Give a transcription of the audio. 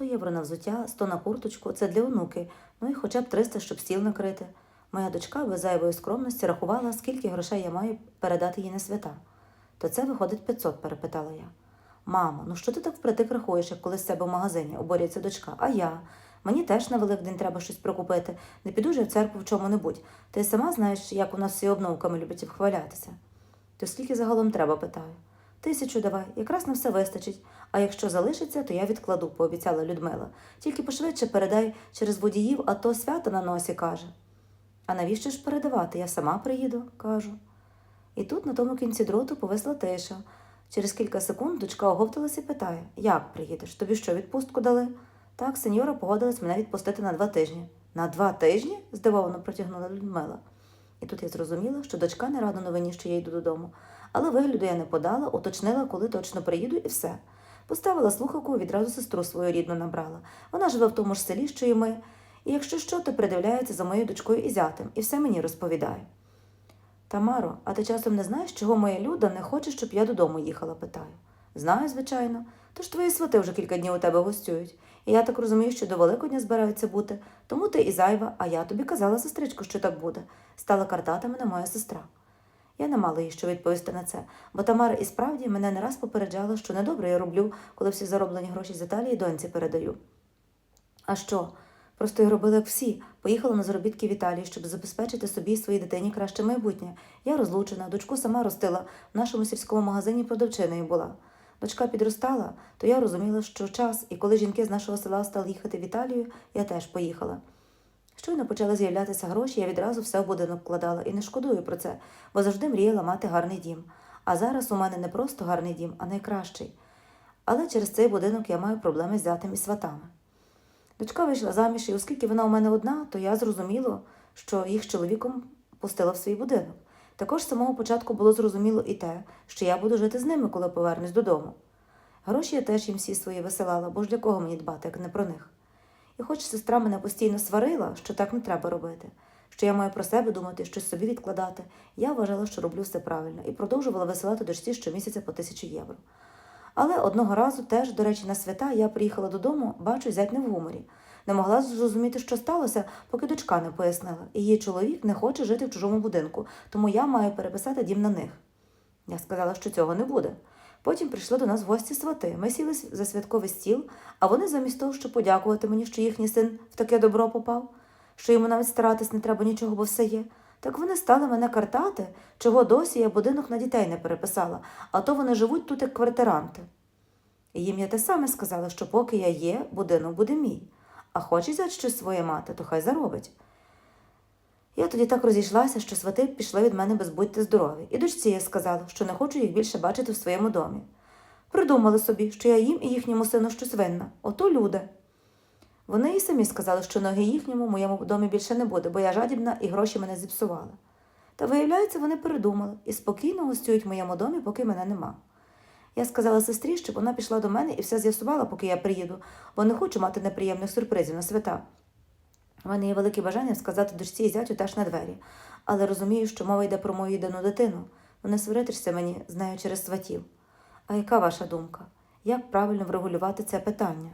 Сто євро на взуття, сто на курточку це для онуки, ну і хоча б 300, щоб стіл накрити. Моя дочка без зайвої скромності рахувала, скільки грошей я маю передати їй на свята. То це виходить 500, перепитала я. Мамо, ну що ти так впритик рахуєш, як коли з себе в магазині, оборюється дочка. А я? Мені теж на Великдень треба щось прокупити. Не піду ж я в церкву в чому-небудь. Ти сама знаєш, як у нас всі обновками люблять обхвалятися. То скільки загалом треба, питаю. Тисячу давай, якраз на все вистачить. А якщо залишиться, то я відкладу, пообіцяла Людмила. Тільки пошвидше передай через водіїв, а то свято на носі каже. А навіщо ж передавати? Я сама приїду, кажу. І тут на тому кінці дроту повисла тиша. Через кілька секунд дочка оговталася і питає: Як приїдеш? Тобі що, відпустку дали? Так, сеньора погодилась мене відпустити на два тижні. На два тижні? здивовано протягнула Людмила. І тут я зрозуміла, що дочка не рада новині, що я йду додому. Але вигляду я не подала, уточнила, коли точно приїду, і все. Поставила слухавку, відразу сестру свою рідну набрала. Вона живе в тому ж селі, що і ми. І якщо що, то придивляється за моєю дочкою і зятем, і все мені розповідає. Тамаро, а ти часом не знаєш, чого моя люда не хоче, щоб я додому їхала, питаю. Знаю, звичайно. Тож твої свати вже кілька днів у тебе гостюють. І я так розумію, що до Великодня збираються бути, тому ти і зайва, а я тобі казала, сестричко, що так буде. Стала картати мене моя сестра. Я не мала їй що відповісти на це, бо Тамара і справді мене не раз попереджала, що недобре я роблю, коли всі зароблені гроші з Італії доньці передаю. А що? Просто я робила як всі. Поїхала на заробітки в Італії, щоб забезпечити собі і своїй дитині краще майбутнє. Я розлучена, дочку сама ростила, в нашому сільському магазині продавчиною була. Дочка підростала, то я розуміла, що час, і коли жінки з нашого села стали їхати в Італію, я теж поїхала. Щойно почали з'являтися гроші, я відразу все в будинок вкладала і не шкодую про це, бо завжди мріяла мати гарний дім. А зараз у мене не просто гарний дім, а найкращий. Але через цей будинок я маю проблеми з зятем і сватами. Дочка вийшла заміж, і оскільки вона у мене одна, то я зрозуміло, що їх з чоловіком пустила в свій будинок. Також з самого початку було зрозуміло і те, що я буду жити з ними, коли повернусь додому. Гроші я теж їм всі свої висилала, бо ж для кого мені дбати, як не про них. І хоч сестра мене постійно сварила, що так не треба робити, що я маю про себе думати, щось собі відкладати, я вважала, що роблю все правильно, і продовжувала висилати дочці щомісяця по тисячу євро. Але одного разу теж, до речі, на свята я приїхала додому, бачу, зять не в гуморі. Не могла зрозуміти, що сталося, поки дочка не пояснила. Її чоловік не хоче жити в чужому будинку, тому я маю переписати дім на них. Я сказала, що цього не буде. Потім прийшли до нас гості свати. Ми сіли за святковий стіл, а вони замість того, щоб подякувати мені, що їхній син в таке добро попав, що йому навіть старатись не треба нічого, бо все є. Так вони стали мене картати, чого досі я будинок на дітей не переписала, а то вони живуть тут як квартиранти. І їм я те саме сказала, що поки я є, будинок буде мій. А хоче взяти щось своє мати, то хай заробить. Я тоді так розійшлася, що свати пішли від мене без будьте здорові, і дочці я сказала, що не хочу їх більше бачити в своєму домі. Придумали собі, що я їм і їхньому сину щось винна, ото люди. Вони і самі сказали, що ноги їхньому в моєму домі більше не буде, бо я жадібна і гроші мене зіпсувала. Та виявляється, вони передумали і спокійно гостюють в моєму домі, поки мене нема. Я сказала сестрі, щоб вона пішла до мене і все з'ясувала, поки я приїду, бо не хочу мати неприємних сюрпризів на свята. У мене є велике бажання сказати дочці і зятю теж на двері, але розумію, що мова йде про мою єдину дитину. Вони сваритишся мені з нею через сватів. А яка ваша думка? Як правильно врегулювати це питання?